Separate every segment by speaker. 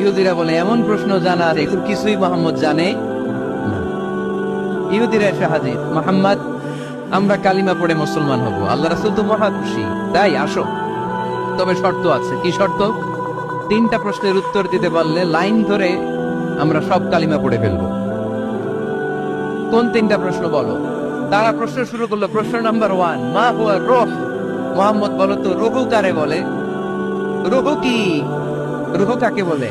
Speaker 1: ইহুদিরা বলে, এমন প্রশ্ন জানা আছে, এগুলো কিছুই মোহাম্মদ জানে ইহুদিরা এসে হাজির, মোহাম্মদ, আমরা কালিমা পড়ে মুসলমান হব, আল্লাহ রাসুল তো মহা খুশি। তাই আসো। তবে শর্ত আছে, কি শর্ত? তিনটা প্রশ্নের উত্তর দিতে পারলে লাইন ধরে আমরা সব কালিমা পড়ে ফেলব। কোন তিনটা প্রশ্ন বলো? তারা প্রশ্ন শুরু করল, প্রশ্ন নাম্বার ওয়ান, মা হুয়া রোহ? মোহাম্মদ বলো তো, রুহু কারে বলে? রুহু কি? রুহু কাকে বলে?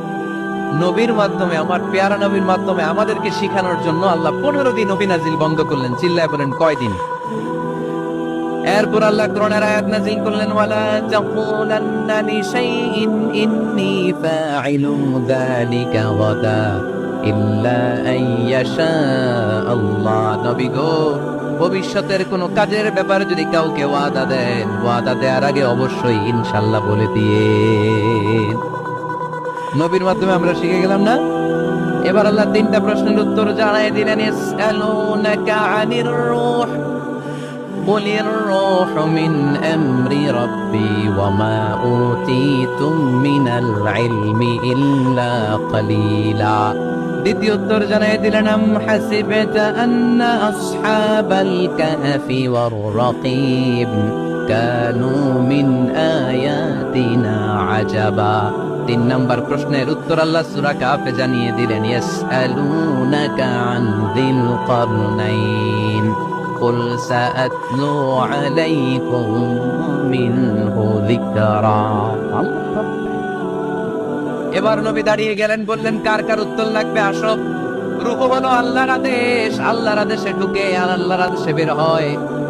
Speaker 1: নবীর মাধ্যমে, আমার পেয়ারা নবীর মাধ্যমে আমাদেরকে শিখানোর জন্য আল্লাহ পনেরো দিন নবী নাজিল বন্ধ করলেন, চিল্লায় বলেন কয়দিন এরপর আল্লাহ কোরআনের আয়াত নাজিল করলেন, ওয়ালা তাকুলান্না লিশাইইন ইন্নী ফাইলুম যালিকা গাদা ইল্লা আইয়াশা আল্লাহ। নবী গো, ভবিষ্যতের কোনো কাজের ব্যাপারে যদি কাউকে ওয়াদা দেন, ওয়াদা দেওয়ার আগে অবশ্যই ইনশাল্লাহ বলে দিয়ে। নবীর মাধ্যমে আমরা শিখে গেলাম না এবার আল্লাহ তিনটা প্রশ্নের উত্তর জানাই দিলেন ইয়াসআলুনাকা আনির রূহ قل الروح من أمر ربي وما أوتيتم من العلم إلا قليلا দ্বিতীয় উত্তর জানাই দিলেন আম হাসিবতা আন্না আসহাবাল কাহফি ওয়ার রাকিব কানু মিন আয়াতিনা আজাবা তিন নম্বর প্রশ্নের উত্তর আল্লাহ সূরা কাফে জানিয়ে দিলেন ইয়াসআলুনাকা আন যিল কারনাইন قل سأتلو عليكم منه ذكرا এবার নবী দাঁড়িয়ে গেলেন বললেন কার কার উত্তর লাগবে আসো রূপ হলো আল্লাহর আদেশ আল্লাহর আদেশে ঢুকে আর আল্লাহর আদেশে বের হয়